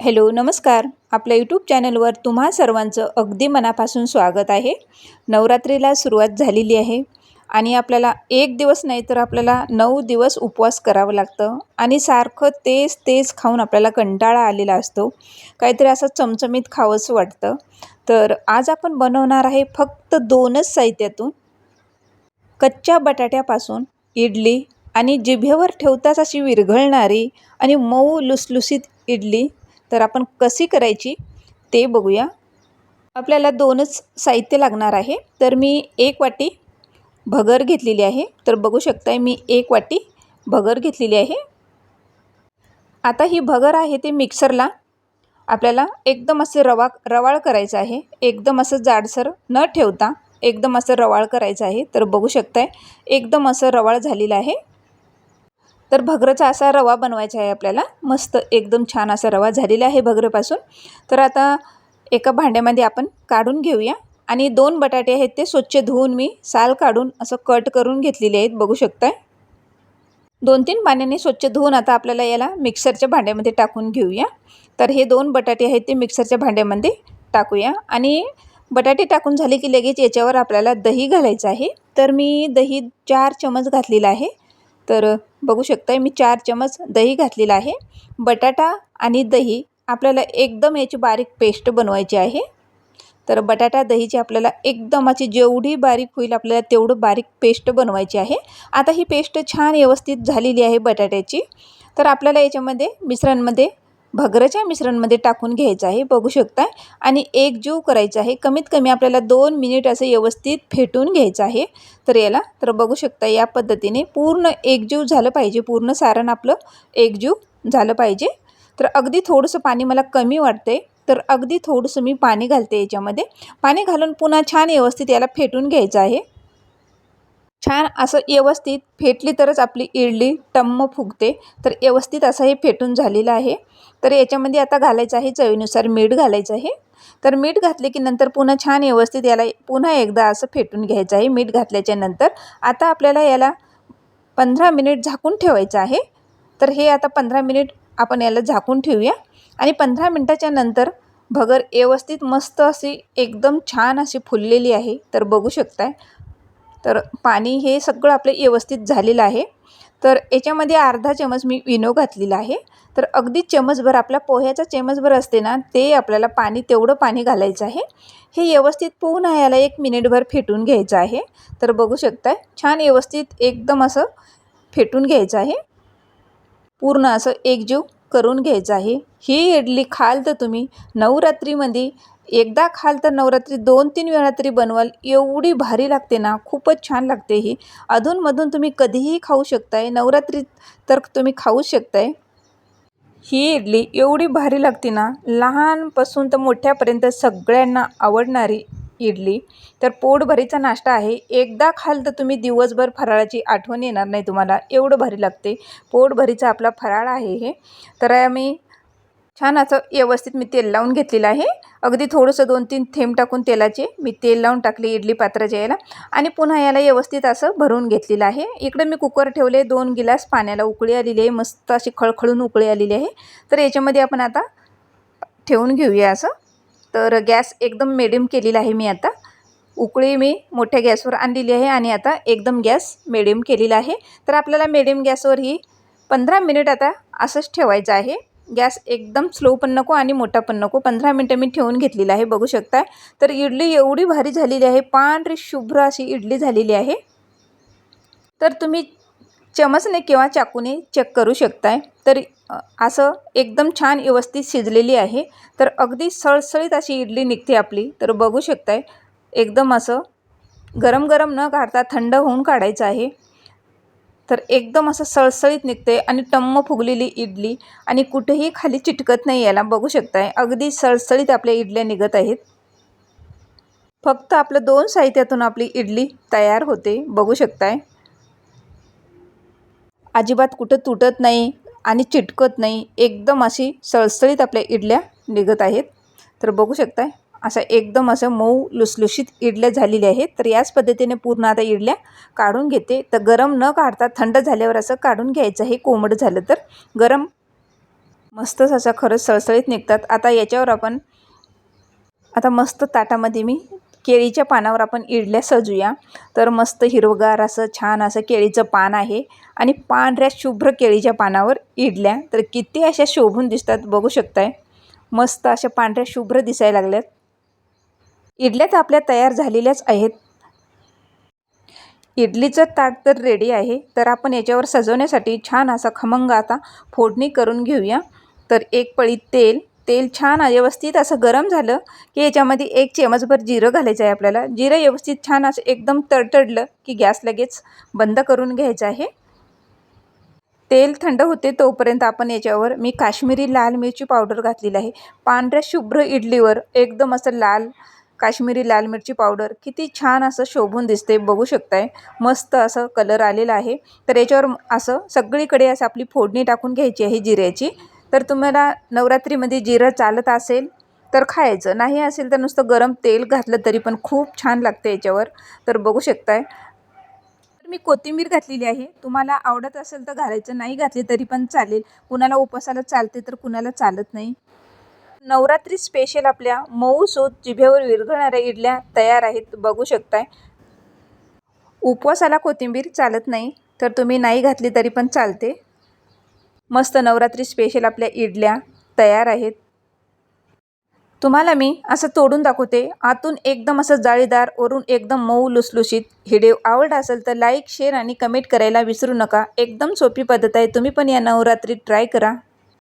Hello नमस्कार. आपल्या YouTube चॅनलवर तुम्हा सर्वांचं अगदी मनापासून स्वागत आहे. नवरात्रीला सुरुवात झालेली आहे आणि आपल्याला एक दिवस नाही तर आपल्याला नऊ दिवस उपवास करावं लागतं आणि सारखं तेच तेच खाऊन आपल्याला कंटाळा आलेला असतो. काहीतरी असं चमचमीत खावंसं वाटतं. तर आज आपण बनवणार आहे फक्त दोनच साहित्यातून. कच्च्या बटाट्यापासून इडली आणि जिभेवर ठेवताच अशी विरघळणारी आणि मऊ लुसलुसीत इडली. तर आपण कशी करायची ते बघूया. आपल्याला दोनच साहित्य लागणार आहे. तर मी एक वाटी भगर घेतलेली आहे. तर बघू शकताय मी एक वाटी भगर घेतलेली आहे. आता ही भगर आहे ते मिक्सरला आपल्याला एकदम असं रवा रवाळ करायचं आहे. एकदम असं जाडसर न ठेवता एकदम असं रवाळ करायचं आहे. तर बघू शकताय एकदम असं रवाळ झालेलं आहे. तर भगरचा असा रवा बनवायचा आहे आपल्याला. मस्त एकदम छान असा रवा झालेला आहे भगरपासून. तर आता एका भांड्यामध्ये आपण काढून घेऊया. आणि दोन बटाटे आहेत ते स्वच्छ धुवून मी साल काढून असं कट करून घेतलेले आहेत बघू शकताय. दोन तीन पाण्याने स्वच्छ धुवून आता आपल्याला याला मिक्सरच्या भांड्यामध्ये टाकून घेऊया. तर हे दोन बटाटे आहेत ते मिक्सरच्या भांड्यामध्ये टाकूया. आणि बटाटे टाकून झाले की लगेच याच्यावर आपल्याला दही घालायचं आहे. तर मी दही चार चमच घातलेला आहे. तर बघू शकताय मी चार चमच दही घातलेला आहे. बटाटा आणि दही आपल्याला एकदम याची बारीक पेस्ट बनवायची आहे. तर बटाटा दहीची आपल्याला एकदम अशी जेवढी बारीक होईल आपल्याला तेवढं बारीक पेस्ट बनवायची आहे. आता ही पेस्ट छान व्यवस्थित झालेली आहे बटाट्याची. तर आपल्याला याच्यामध्ये मिश्रणमध्ये भगराच्या मिश्रणमध्ये टाकून घ्यायचं आहे. बघू शकता आणि एक जीव करायचा आहे. कमीत कमी आपल्याला दोन मिनिट असं व्यवस्थित फेटून घ्यायचं आहे. तर याला तर बघू शकता या पद्धतीने पूर्ण एकजीव झालं पाहिजे. पूर्ण सारण आपलं एकजीव झालं पाहिजे. तर अगदी थोडंसं पाणी मला कमी वाटते तर अगदी थोडंसं मी पाणी घालते याच्यामध्ये. पाणी घालून पुन्हा छान व्यवस्थित याला फेटून घ्यायचं आहे. छान असं व्यवस्थित फेटली तरच आपली इडली टम्म फुगते. तर व्यवस्थित असं हे फेटून झालेलं आहे. तर याच्यामध्ये आता घालायचं आहे चवीनुसार मीठ घालायचं आहे. तर मीठ घातले की नंतर पुन्हा छान व्यवस्थित याला पुन्हा एकदा असं फेटून घ्यायचं आहे मीठ घातल्याच्या नंतर. आता आपल्याला याला पंधरा मिनिट झाकून ठेवायचं आहे. तर हे आता पंधरा मिनिट आपण याला झाकून ठेवूया. आणि पंधरा मिनटाच्या नंतर भगर व्यवस्थित मस्त अशी एकदम छान अशी फुललेली आहे. तर बघू शकताय. तर पाणी हे सगळं आपलं व्यवस्थित झालेलं आहे. तर याच्यामध्ये अर्धा चमच मी विनो घातलेला आहे. तर अगदी चमचभर आपला पोह्याचा चमचभर असते ना ते आपल्याला पाणी तेवढं पाणी घालायचं आहे. हे व्यवस्थित पोहून याला एक मिनिटभर फेटून घ्यायचं आहे. तर बघू शकताय छान व्यवस्थित एकदम असं फेटून घ्यायचं आहे. पूर्ण असं एकजीव करून घ्यायचं आहे. ही इडली खाल तर तुम्ही नवरात्रीमध्ये एकदा खाल तर नवरात्री दोन तीन वेळा तरी बनवाल. एवढी भारी लागते ना. खूपच छान लागते ही. अधूनमधून तुम्ही कधीही खाऊ शकताय. नवरात्री तर तुम्ही खाऊ शकताय. ही इडली एवढी भारी लागते ना. लहानपासून तर मोठ्यापर्यंत सगळ्यांना आवडणारी इडली. तर पोटभरीचा नाश्ता आहे. एकदा खाल तर तुम्ही दिवसभर फराळाची आठवण येणार नाही तुम्हाला. एवढं भारी लागते. पोटभरीचा आपला फराळ आहे हे. तर आम्ही छान असं व्यवस्थित मी तेल लावून घेतलेलं आहे. अगदी थोडंसं दोन तीन थेंब टाकून तेलाचे मी तेल लावून टाकले इडली पात्राच्या याला. आणि पुन्हा याला व्यवस्थित असं भरून घेतलेलं आहे. इकडे मी कुकर ठेवले दोन गिलास पाण्याला उकळी आलेली आहे. मस्त अशी खळखळून उकळी आलेली आहे. तर याच्यामध्ये आपण आता ठेवून घेऊया असं. तर गॅस एकदम मिडियम केलेला आहे मी आता. उकळी मी मोठ्या गॅसवर आणलेली आहे आणि आता एकदम गॅस मिडियम केलेला आहे. तर आपल्याला मिडियम गॅसवर ही पंधरा मिनिट आता असंच ठेवायचं आहे. गॅस एकदम स्लो पण नको आणि मोठा पण नको. पंधरा मिनटं मी ठेवून घेतलेला आहे बघू शकताय. तर इडली एवढी भारी झालेली आहे पांढरी शुभ्र अशी इडली झालेली आहे. तर तुम्ही चमचने किंवा चाकूने चेक करू शकताय. तर असं एकदम छान व्यवस्थित शिजलेली आहे. तर अगदी सळसळीत अशी इडली निघते आपली. तर बघू शकताय एकदम असं गरम गरम न काढता थंड होऊन काढायचं आहे. तर एकदम असं सळसळीत निघते आणि टम्म फुगलेली इडली आणि कुठेही खाली चिटकत नाही याला बघू शकताय. अगदी सळसळीत आपल्या इडल्या निघत आहेत. फक्त आपलं दोन साहित्यातून आपली इडली तयार होते. बघू शकताय. अजिबात कुठं तुटत नाही आणि चिटकत नाही. एकदम अशी सळसळीत आपल्या इडल्या निघत आहेत. तर बघू शकताय. असं एकदम असं मऊ लुसलुशीत इडल्या झालेल्या आहेत. तर याच पद्धतीने पूर्ण आता इडल्या काढून घेते. तर गरम न काढता थंड झाल्यावर असं काढून घ्यायचं. हे कोंबड झालं तर गरम मस्तच असा खरंच सळसळीत निघतात. आता याच्यावर आपण आता मस्त ताटामध्ये मी केळीच्या पानावर आपण इडल्या सजूया. तर मस्त हिरवगार असं छान असं केळीचं पान आहे. आणि पांढऱ्या शुभ्र केळीच्या पानावर इडल्या. तर किती अशा शोभून दिसतात बघू शकताय. मस्त अशा पांढऱ्या शुभ्र दिसायला लागल्यात. इडल्या तर आपल्या तयार झालेल्याच आहेत. इडलीचं ताट तर रेडी आहे. तर आपण याच्यावर सजवण्यासाठी छान असा खमंग आता फोडणी करून घेऊया. तर एक पळी तेल. तेल छान व्यवस्थित असं गरम झालं की याच्यामध्ये एक चमचभर जिरं घालायचं आहे आपल्याला. जिरं व्यवस्थित छान असं एकदम तडतडलं की गॅस लगेच बंद करून घ्यायचं आहे. तेल थंड होते तोपर्यंत आपण याच्यावर मी काश्मीरी लाल मिरची पावडर घातलेली आहे. पांढऱ्या शुभ्र इडलीवर एकदम असं लाल काश्मीरी लाल मिरची पावडर किती छान असं शोभून दिसते बघू शकताय. मस्त असं कलर आलेला आहे. तर याच्यावर असं सगळीकडे असं आपली फोडणी टाकून घ्यायची आहे जिऱ्याची. तर तुम्हाला नवरात्रीमध्ये जिरं चालत असेल तर खायचं. नाही असेल तर नुसतं गरम तेल घातलं तरी पण खूप छान लागतं याच्यावर. तर बघू शकताय. तर मी कोथिंबीर घातलेली आहे. तुम्हाला आवडत असेल तर घालायचं नाही घातली तरी पण चालेल. कुणाला उपासाला चालते तर कुणाला चालत नाही. नवरात्री स्पेशल आपल्या मऊ सोत जिभेवर विरघळणाऱ्या इडल्या तयार आहेत. बघू शकताय. उपवासाला कोथिंबीर चालत नाही तर तुम्ही नाही घातली तरी पण चालते. मस्त नवरात्री स्पेशल आपल्या इडल्या तयार आहेत. तुम्हाला मी असं तोडून दाखवते. आतून एकदम असं जाळीदार वरून एकदम मऊ लुसलुशीत व्हिडिओ आवडला असेल तर लाईक शेअर आणि कमेंट करायला विसरू नका. एकदम सोपी पद्धत आहे. तुम्ही पण या नवरात्री ट्राय करा.